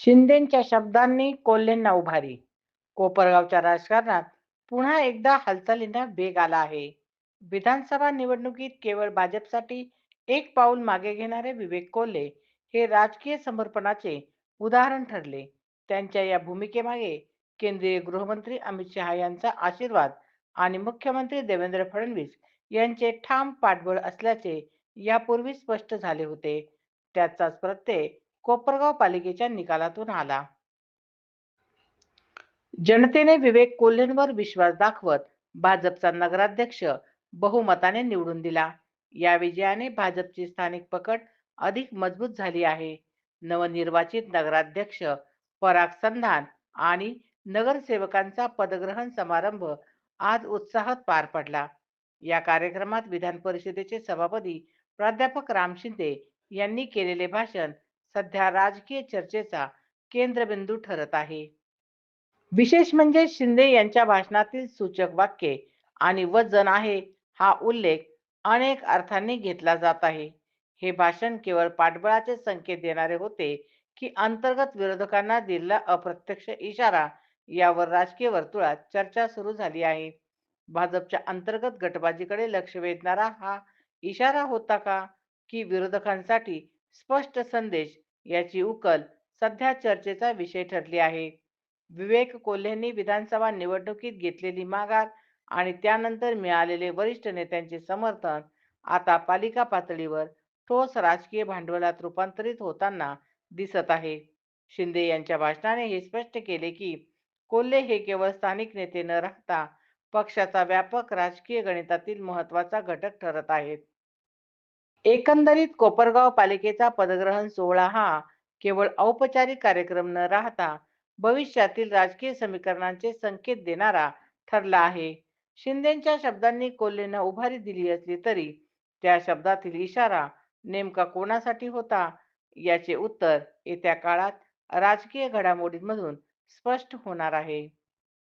शिंदेंच्या शब्दांनी कोल्हेंना उभारी. कोपरगावच्या राजकारणात पुन्हा एकदा हालचालींना वेग आला आहे. विधानसभा निवडणुकीत केवळ भाजपसाठी एक पाऊल मागे घेणारे विवेक कोल्हे हे राजकीय समर्पणाचे उदाहरण ठरले. त्यांच्या या भूमिकेमागे केंद्रीय गृहमंत्री अमित शहा यांचा आशीर्वाद आणि मुख्यमंत्री देवेंद्र फडणवीस यांचे ठाम पाठबळ असल्याचे यापूर्वी स्पष्ट झाले होते. त्याचाच प्रत्यय कोपरगाव पालिकेच्या निकालातून आला. जनतेने विवेक कोल्हेंवर विश्वास दाखवत भाजपचा नगराध्यक्ष बहुमताने निवडून दिला. या विजयाने भाजपची स्थानिक पकड अधिक मजबूत झाली आहे. नवनिर्वाचित नगराध्यक्ष पराग संधान आणि नगरसेवकांचा पदग्रहण समारंभ आज उत्साहात पार पडला. या कार्यक्रमात विधान परिषदेचे सभापती प्राध्यापक राम शिंदे यांनी केलेले भाषण सध्या राजकीय चर्चेचा केंद्रबिंदू ठरत आहे. विशेष म्हणजे शिंदे यांच्या भाषणातील सूचक वाक्ये आणि वजन आहे हा उल्लेख अनेक अर्थांनी घेतला जात आहे. हे भाषण केवळ पाठबळाचे संकेत देणारे होते की अंतर्गत विरोधकांना दिलेला अप्रत्यक्ष इशारा यावर राजकीय वर्तुळात चर्चा सुरू झाली आहे. भाजपच्या अंतर्गत गटबाजीकडे लक्ष वेधणारा हा इशारा होता का? की विरोधकांसाठी स्पष्ट संदेश याची उकल सध्या चर्चेचा विषय ठरली आहे. विवेक कोल्हेंनी विधानसभा निवडणुकीत घेतलेली माघार आणि त्यानंतर मिळालेले वरिष्ठ नेत्यांचे समर्थन आता पालिका पातळीवर ठोस राजकीय भांडवलात रूपांतरित होताना दिसत आहे. शिंदे यांच्या भाषणाने हे स्पष्ट केले की कोल्हे हे केवळ स्थानिक नेते न राहता पक्षाचा व्यापक राजकीय गणितातील महत्त्वाचा घटक ठरत आहेत. एकंदरीत कोपरगाव पालिकेचा पदग्रहण सोहळा हा केवळ औपचारिक कार्यक्रम न राहता भविष्यातील राजकीय समीकरणांचे संकेत देणारा ठरला आहे. शिंदेच्या शब्दांनी कोल्हेनं उभारी दिली असली तरी त्या शब्दातील इशारा नेमका कोणासाठी होता? याचे उत्तर येत्या काळात राजकीय घडामोडींमधून स्पष्ट होणार आहे.